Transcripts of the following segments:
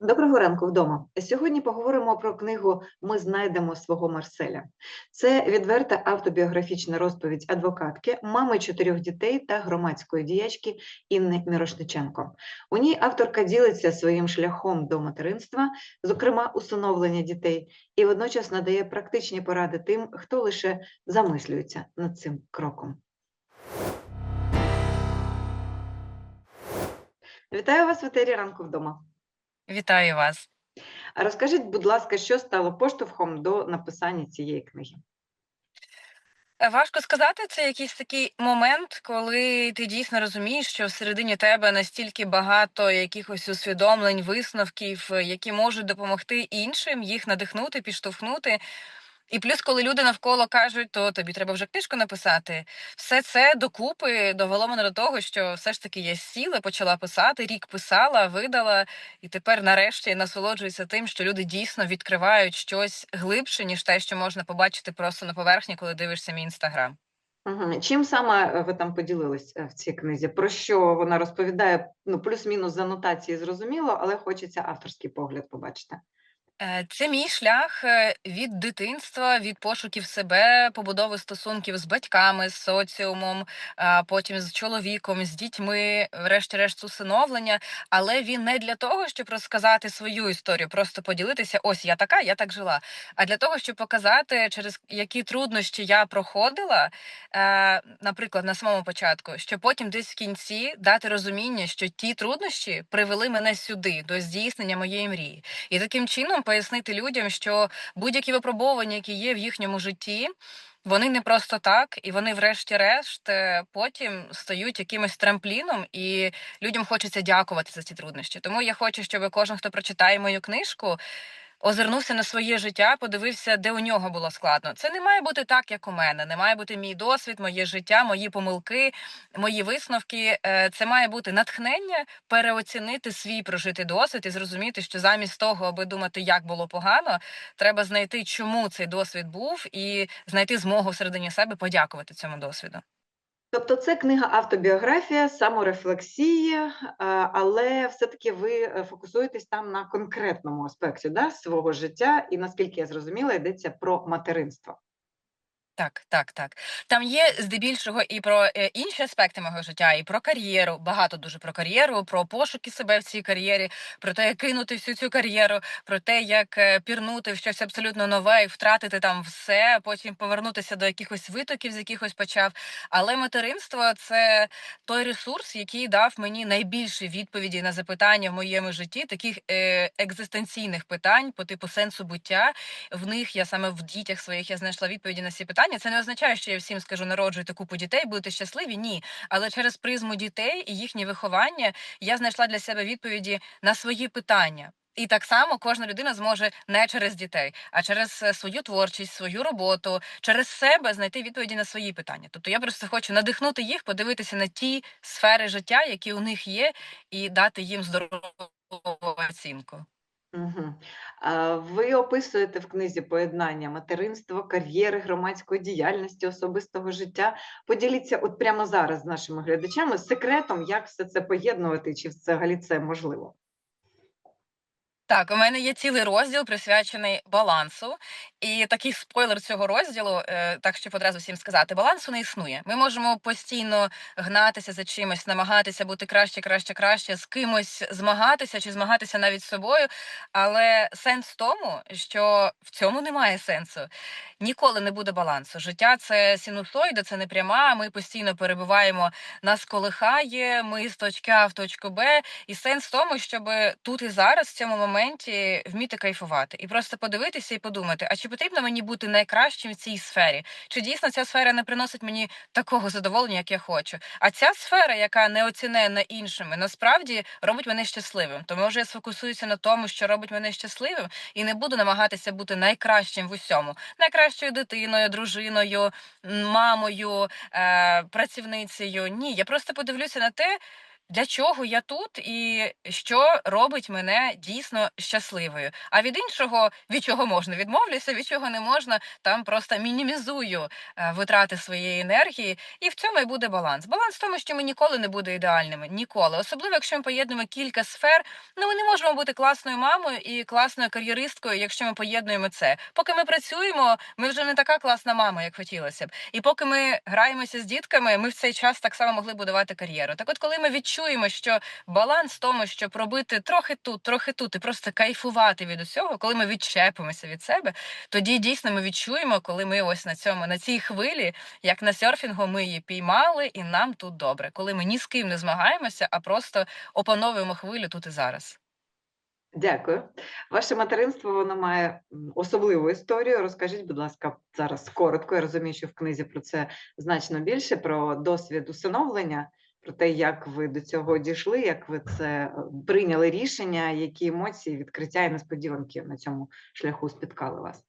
Доброго ранку вдома. Сьогодні поговоримо про книгу Ми знайдемо свого Марселя. Це відверта автобіографічна розповідь адвокатки, мами чотирьох дітей та громадської діячки Інни Мірошниченко. У ній авторка ділиться своїм шляхом до материнства, зокрема усиновлення дітей, і водночас надає практичні поради тим, хто лише замислюється над цим кроком. Вітаю вас в етері ранку вдома. Вітаю вас. А розкажіть, будь ласка, що стало поштовхом до написання цієї книги? Важко сказати, це якийсь такий момент, коли ти дійсно розумієш, що всередині тебе настільки багато якихось усвідомлень, висновків, які можуть допомогти іншим, їх надихнути, підштовхнути. І плюс, коли люди навколо кажуть, то тобі треба вже книжку написати. Все це докупи довело мене до того, що все ж таки я сіла, почала писати, рік писала, видала, і тепер нарешті насолоджуюся тим, що люди дійсно відкривають щось глибше, ніж те, що можна побачити просто на поверхні, коли дивишся мій інстаграм. Угу. Чим саме е, ви там поділились е, в цій книзі? Про що вона розповідає? Ну, плюс-мінус з анотації зрозуміло, але хочеться авторський погляд побачити. Е, Це мій шлях е, від дитинства, від пошуків себе, побудови стосунків з батьками, з соціумом, потім з чоловіком, з дітьми, врешті-решт усиновлення. Але він не для того, щоб розказати свою історію, просто поділитися: ось я така, я так жила. А для того, щоб показати, через які труднощі я проходила, е, наприклад, на самому початку, що потім десь в кінці дати розуміння, що ті труднощі привели мене сюди, до здійснення моєї мрії. І таким чином пояснити людям, що будь-які випробування, які є в їхньому житті, вони не просто так, і вони, врешті-решт, е, потім стають якимось трампліном, і людям хочеться дякувати за ці труднощі. Тому я хочу, щоб кожен, хто прочитає мою книжку, озирнувся на своє життя, подивився, де у нього було складно. Це не має бути так, як у мене. Не має бути мій досвід, моє життя, мої помилки, мої висновки. Е, Це має бути натхнення переоцінити свій прожитий досвід і зрозуміти, що замість того, аби думати, як було погано, треба знайти, чому цей досвід був, і знайти змогу всередині себе подякувати цьому досвіду. Тобто це книга автобіографія, саморефлексія, е, але все-таки ви е, фокусуєтесь там на конкретному аспекті да, свого життя, і наскільки я зрозуміла, йдеться про материнство. Так, так, так. Там є здебільшого і про е, інші аспекти мого життя, і про кар'єру. Багато дуже про кар'єру, про пошуки себе в цій кар'єрі, про те, як кинути всю цю кар'єру, про те, як е, пірнути в щось абсолютно нове і втратити там все, потім повернутися до якихось витоків, з якихось почав. Але материнство це той ресурс, який дав мені найбільші відповіді на запитання в моєму житті, таких е, екзистенційних питань по типу сенсу буття. В них я саме в дітях своїх я знайшла відповіді на ці питання. Це не означає, що я всім скажу народжуйте купу дітей, будете щасливі. Ні, але через призму дітей і їхнє виховання я знайшла для себе відповіді на свої питання. І так само кожна людина зможе не через дітей, а через е, свою творчість, свою роботу, через себе знайти відповіді на свої питання. Тобто я просто хочу надихнути їх, подивитися на ті сфери життя, які у них є, і дати їм здорову оцінку. Угу. Ви описуєте в книзі поєднання материнства, кар'єри, громадської діяльності, особистого життя. Поділіться от прямо зараз з нашими глядачами секретом, як все це поєднувати, чи взагалі це можливо. Так, у мене є цілий розділ присвячений балансу, і такий спойлер цього розділу, е, так щоб одразу всім сказати, балансу не існує. Ми можемо постійно гнатися за чимось, намагатися бути краще, краще, краще, з кимось змагатися чи змагатися навіть з собою. Але сенс в тому, що в цьому немає сенсу. Ніколи не буде балансу. Життя це синусоїда, це не пряма. Ми постійно перебуваємо, нас колихає. Ми з точки А в точку Б. І сенс в тому, щоб тут і зараз в цьому моменті вміти кайфувати і просто подивитися і подумати, а чи потрібно мені бути найкращим в цій сфері? Чи дійсно ця сфера не приносить мені такого задоволення, як я хочу? А ця сфера, яка не оцінена іншими, насправді робить мене щасливим. Тому вже я сфокусуюся на тому, що робить мене щасливим, і не буду намагатися бути найкращим в усьому, найкращою дитиною, дружиною, мамою, е, працівницею. Ні, я просто подивлюся на те. Для чого я тут і що робить мене дійсно щасливою. А від іншого, від чого можна відмовлюся, від чого не можна, там просто мінімізую е, витрати своєї енергії, і в цьому і буде баланс. Баланс в тому, що ми ніколи не буде ідеальними, ніколи. Особливо, якщо ми поєднуємо кілька сфер. Ну, ми не можемо бути класною мамою і класною кар'єристкою, якщо ми поєднуємо це. Поки ми працюємо, ми вже не така класна мама, як хотілося б. І поки ми граємося з дітками, ми в цей час так само могли будувати кар'єру. Так, от, коли ми відчуємо, що баланс в тому, щоб робити трохи тут, трохи тут, і просто кайфувати від усього, коли ми відчепимося від себе, тоді дійсно ми відчуємо, коли ми ось на цьому на цій хвилі, як на серфінгу, ми її піймали, і нам тут добре. Коли ми ні з ким не змагаємося, а просто опановуємо хвилю тут і зараз. Дякую. Ваше материнство воно має особливу історію. Розкажіть, будь ласка, зараз коротко. Я розумію, що в книзі про це значно більше, про досвід усиновлення, про те, як ви до цього дійшли, як ви це е, прийняли рішення, які емоції, відкриття і несподіванки на цьому шляху спіткали вас.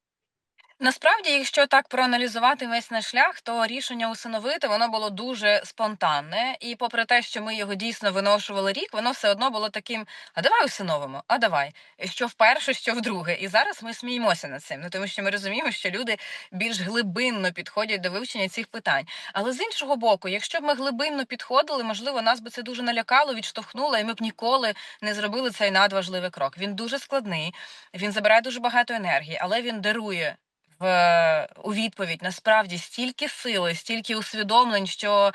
Насправді, якщо так проаналізувати весь наш шлях, то рішення усиновити воно було дуже спонтанне, і попри те, що ми його дійсно виношували рік, воно все одно було таким: а давай усиновимо, а давай, що вперше, що вдруге. І зараз ми сміємося над цим, ну тому що ми розуміємо, що люди більш глибинно підходять до вивчення цих питань. Але з іншого боку, якщо б ми глибинно підходили, можливо, нас би це дуже налякало, відштовхнуло, і ми б ніколи не зробили цей надважливий крок. Він дуже складний, він забирає дуже багато енергії, але він дарує в у відповідь насправді стільки сили, стільки усвідомлень, що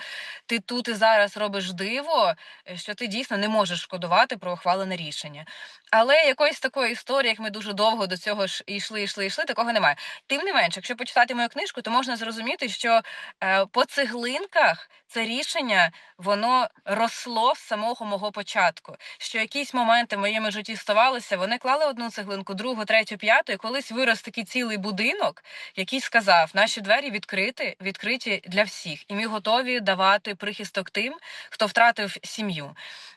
ти тут і зараз робиш диво, що ти дійсно не можеш шкодувати про ухвалене рішення. Але якоїсь такої історії, як ми дуже довго до цього ж йшли, йшли, йшли, такого немає. Тим не менш, якщо почитати мою книжку, то можна зрозуміти, що е, по цеглинках це рішення воно росло з самого мого початку. Що якісь моменти в моєму житті ставалися, вони клали одну цеглинку, другу, третю, п'яту, і колись вирос такий цілий будинок, який сказав: наші двері відкриті, відкриті для всіх, і ми готові давати прихисток тим, хто втратив сім'ю.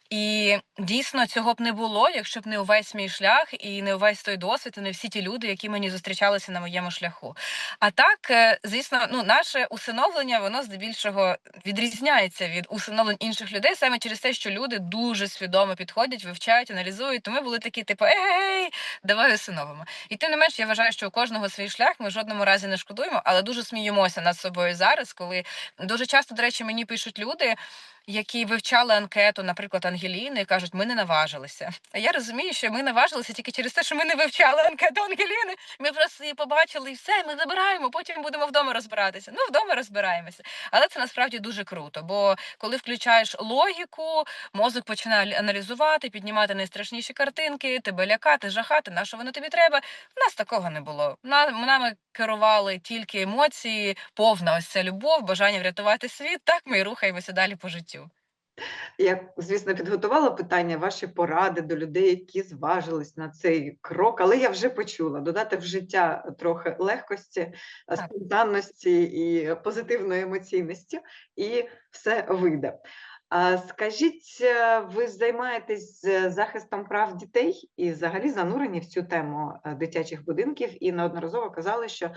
І дійсно цього б не було, якщо б не увесь мій шлях і не увесь той досвід, і не всі ті люди, які мені зустрічалися на моєму шляху. А так, е, звісно, ну наше усиновлення воно здебільшого відрізняється від усиновлень інших людей саме через те, що люди дуже свідомо підходять, вивчають, аналізують. То ми були такі, типу, ей, давай усиновимо. І тим не менш, я вважаю, що у кожного свій шлях ми в жодному разі не шкодуємо, але дуже сміємося над собою зараз, коли дуже часто, до речі, мені пишуть люди які вивчали анкету, наприклад, Ангеліни, і кажуть, ми не наважилися. А я розумію, що ми наважилися тільки через те, що ми не вивчали анкету Ангеліни. Ми просто її побачили і все, ми забираємо, потім будемо вдома розбиратися. Ну, вдома розбираємося. Але це насправді дуже круто. Бо коли включаєш логіку, мозок починає аналізувати, піднімати найстрашніші картинки, тебе лякати, жахати, на що воно тобі треба. У нас такого не було. Нами керували тільки емоції, повна ось ця любов, бажання врятувати світ. Так ми і рухаємося далі по життю. Я, звісно, підготувала питання, ваші поради до людей, які зважились на цей крок, але я вже почула додати в життя трохи легкості, спонтанності і позитивної емоційності, і все вийде. Скажіть, е, ви займаєтесь е, захистом прав дітей і взагалі занурені в цю тему е, дитячих будинків і неодноразово казали, що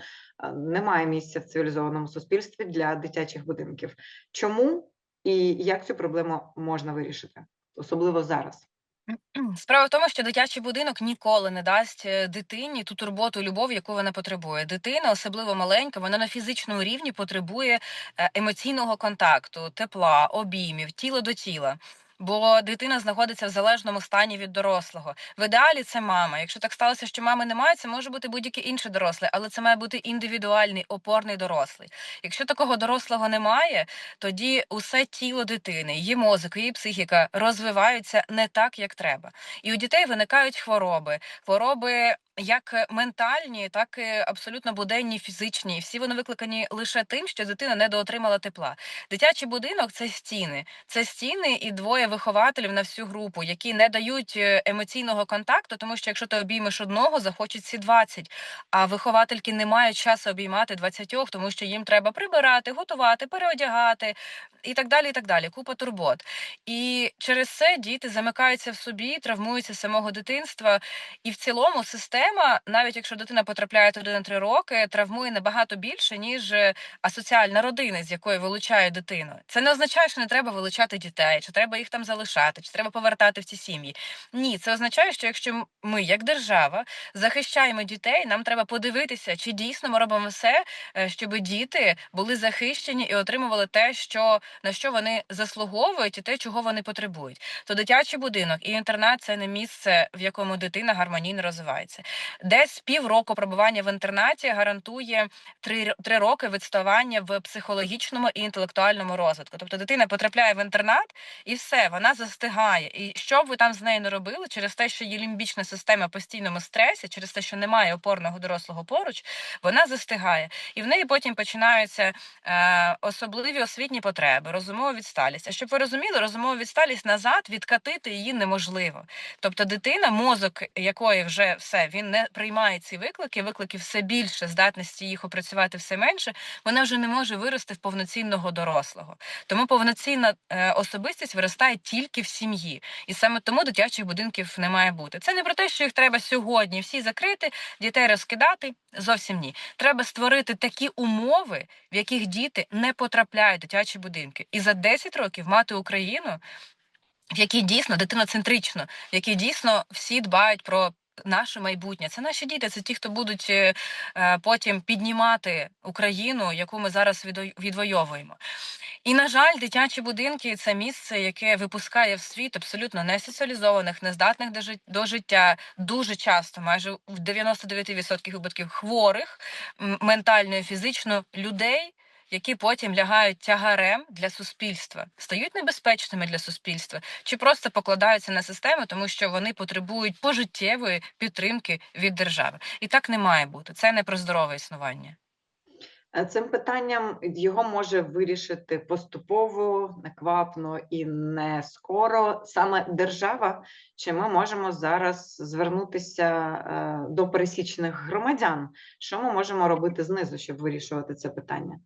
немає місця в цивілізованому суспільстві для дитячих будинків. Чому і як цю проблему можна вирішити, особливо зараз? Справа в тому, що дитячий будинок ніколи не дасть е, дитині ту турботу, любов, яку вона потребує. Дитина, особливо маленька, вона на фізичному рівні потребує е, емоційного контакту, тепла, обіймів, тіло до тіла. Бо дитина знаходиться в залежному стані від дорослого. В ідеалі це мама. Якщо так сталося, що мами немає, це може бути будь-який інший дорослий, але це має бути індивідуальний опорний дорослий. Якщо такого дорослого немає, тоді усе тіло дитини, її мозок, її психіка розвиваються не так, як треба. І у дітей виникають хвороби, хвороби. Як ментальні, так і абсолютно буденні, фізичні, всі вони викликані лише тим, що дитина недоотримала тепла. Дитячий будинок це стіни, це стіни і двоє вихователів на всю групу, які не дають е, емоційного контакту, тому що якщо ти обіймеш одного, захочуть всі 20. А виховательки не мають часу обіймати 20, тому що їм треба прибирати, готувати, переодягати і так далі. і так далі. Купа турбот. І через це діти замикаються в собі, травмуються з самого дитинства. І в цілому система система, навіть якщо дитина потрапляє туди на три роки, травмує набагато більше, ніж е, асоціальна родина, з якої вилучає дитину. Це не означає, що не треба вилучати дітей, чи треба їх там залишати, чи треба повертати в ці сім'ї. Ні, це означає, що якщо ми, як держава, захищаємо дітей, нам треба подивитися, чи дійсно ми робимо все, е, щоб діти були захищені і отримували те, що на що вони заслуговують, і те, чого вони потребують. То дитячий будинок і інтернат це не місце, в якому дитина гармонійно розвивається. Десь півроку пробування в інтернаті гарантує три, три роки відставання в психологічному і інтелектуальному розвитку. Тобто дитина потрапляє в інтернат і все, вона застигає. І що б ви там з нею не робили, через те, що її лімбічна система в постійному стресі, через те, що немає опорного дорослого поруч, вона застигає. І в неї потім починаються е, особливі освітні потреби, розумова відсталість. А щоб ви розуміли, розумову відсталість назад відкатити її неможливо. Тобто дитина, мозок якої вже все, він не приймає ці виклики, виклики все більше, здатності їх опрацювати все менше, вона вже не може вирости в повноцінного дорослого. Тому повноцінна е, особистість виростає тільки в сім'ї. І саме тому дитячих будинків не має бути. Це не про те, що їх треба сьогодні всі закрити, дітей розкидати. Зовсім ні. Треба створити такі умови, в яких діти не потрапляють в дитячі будинки. І за 10 років мати Україну, в якій дійсно дитиноцентрично, в якій дійсно всі дбають про. Наше майбутнє це наші діти, це ті, хто будуть е, е, потім піднімати Україну, яку ми зараз відво- відвоюємо. І на жаль, дитячі будинки це місце, яке випускає в світ абсолютно несоціалізованих, нездатних до жит- до життя, дуже часто, майже в 99% випадків хворих ментально і фізично людей. Які потім лягають тягарем для суспільства, стають небезпечними для суспільства, чи просто покладаються на систему, тому що вони потребують пожиттєвої підтримки від держави, і так не має бути. Це не про здорове існування. Е, Цим питанням його може вирішити поступово, неквапно і не скоро саме держава. Чи ми можемо зараз звернутися е, до пересічних громадян? Що ми можемо робити знизу, щоб вирішувати це питання?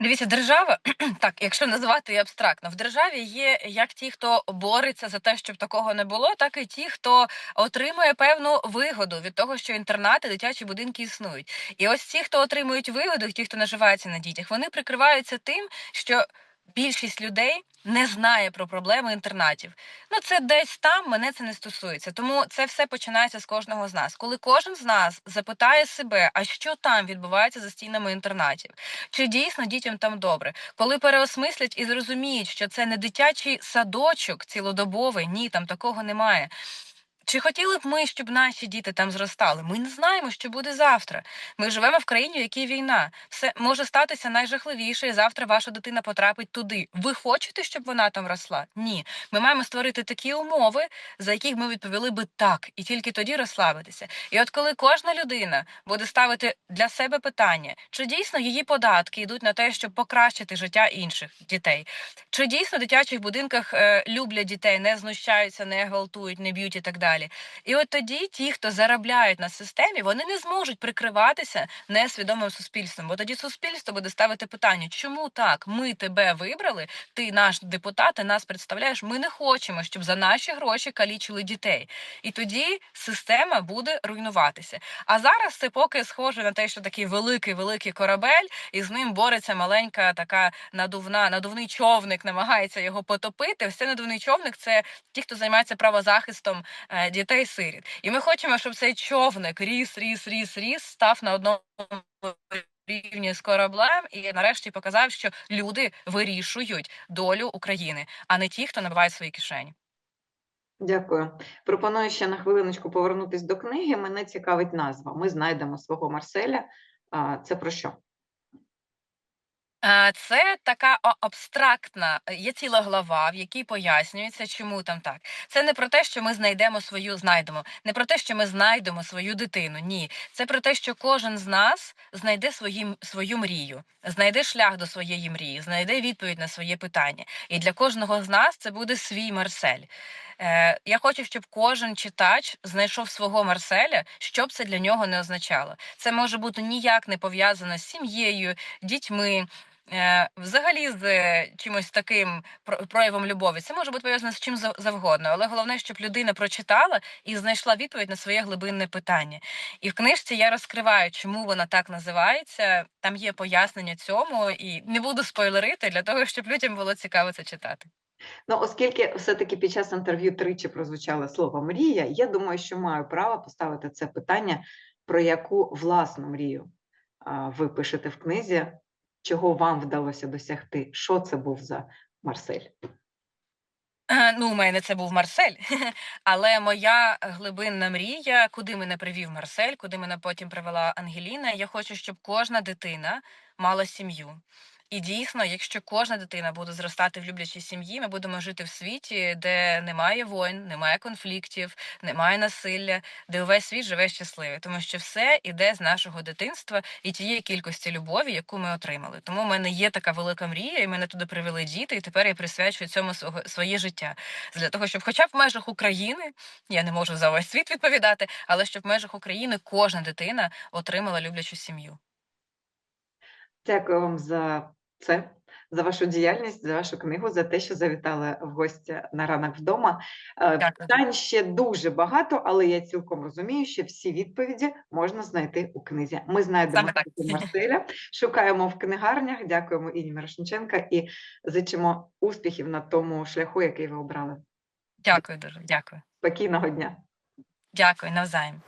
Дивіться, держава, так, якщо називати абстрактно, в державі є як ті, хто бореться за те, щоб такого не було, так і ті, хто отримує певну вигоду від того, що інтернати, дитячі будинки існують. І ось ті, хто отримують вигоду, ті, хто наживається на дітях, вони прикриваються тим, що більшість людей не знає про проблеми інтернатів. Ну це десь там мене це не стосується. Тому це все починається з кожного з нас. Коли кожен з нас запитає себе, а що там відбувається за стінами інтернатів, чи дійсно дітям там добре, коли переосмислять і зрозуміють, що це не дитячий садочок цілодобовий, ні, там такого немає. Чи хотіли б ми, щоб наші діти там зростали? Ми не знаємо, що буде завтра. Ми живемо в країні, в якій війна. Все може статися найжахливіше, і завтра ваша дитина потрапить туди. Ви хочете, щоб вона там росла? Ні. Ми маємо створити такі умови, за яких ми відповіли би так, і тільки тоді розслабитися. І от коли кожна людина буде ставити для себе питання, чи дійсно її податки йдуть на те, щоб покращити життя інших дітей, чи дійсно в дитячих будинках е, люблять дітей, не знущаються, не гвалтують, не б'ють і так далі. І от тоді ті, хто заробляють на системі, вони не зможуть прикриватися несвідомим суспільством. Бо тоді суспільство буде ставити питання, чому так? Ми тебе вибрали, ти наш депутат, ти нас представляєш. Ми не хочемо, щоб за наші гроші калічили дітей. І тоді система буде руйнуватися. А зараз це поки схоже на те, що такий великий великий корабель, і з ним бореться маленька така надувна, надувний човник, намагається його потопити. Все надувний човник це ті, хто займається правозахистом е, дітей сиріт. І ми хочемо, щоб цей човник ріс, ріс, ріс, ріс, став на одному рівні з кораблем і нарешті показав, що люди вирішують долю України, а не ті, хто набиває свої кишені. Дякую. Пропоную ще на хвилиночку повернутися до книги. Мене цікавить назва. Ми знайдемо свого Марселя. Це про що? Е, Це така абстрактна, е, є ціла глава, в якій пояснюється, чому там так. Це не про те, що ми знайдемо свою, знайдемо, не про те, що ми знайдемо свою дитину. Ні, це про те, що кожен з нас знайде свої, свою мрію, знайде шлях до своєї мрії, знайде відповідь на своє питання. І для кожного з нас це буде свій Марсель. Е, я хочу, щоб кожен читач знайшов свого Марселя, що б це для нього не означало. Це може бути ніяк не пов'язано з сім'єю, дітьми, взагалі з е, чимось таким про- проявом любові. Це може бути пов'язано з чим за- завгодно, але головне, щоб людина прочитала і знайшла відповідь на своє глибинне питання. І в книжці я розкриваю, чому вона так називається. Там є пояснення цьому, і не буду спойлерити для того, щоб людям було цікаво це читати. Ну, оскільки все-таки під час інтерв'ю тричі прозвучало слово мрія, я думаю, що маю право поставити це питання, про яку власну мрію ви пишете в книзі, чого вам вдалося досягти, що це був за Марсель. Е, Ну, у мене це був Марсель, але моя глибинна мрія, куди мене привів Марсель, куди мене потім привела Ангеліна. Я хочу, щоб кожна дитина мала сім'ю. І дійсно, якщо кожна дитина буде зростати в люблячій сім'ї, ми будемо жити в світі, де немає воїн, немає конфліктів, немає насилля, де увесь світ живе щасливий, тому що все іде з нашого дитинства і тієї кількості любові, яку ми отримали. Тому в мене є така велика мрія, і мене туди привели діти, і тепер я присвячую цьому своє життя для того, щоб, хоча б в межах України, я не можу за весь світ відповідати, але щоб в межах України кожна дитина отримала люблячу сім'ю. Дякую вам за це, за вашу діяльність, за вашу книгу, за те, що завітали в гості на ранок вдома. Е, Дякую. Питань ще дуже багато, але я цілком розумію, що всі відповіді можна знайти у книзі. Ми знайдемо Саме так. «Світло Марселя, шукаємо в книгарнях. Дякуємо Інні Мирошниченка і зичимо успіхів на тому шляху, який ви обрали. Дякую дуже. Дякую. Спокійного дня. Дякую навзаєм.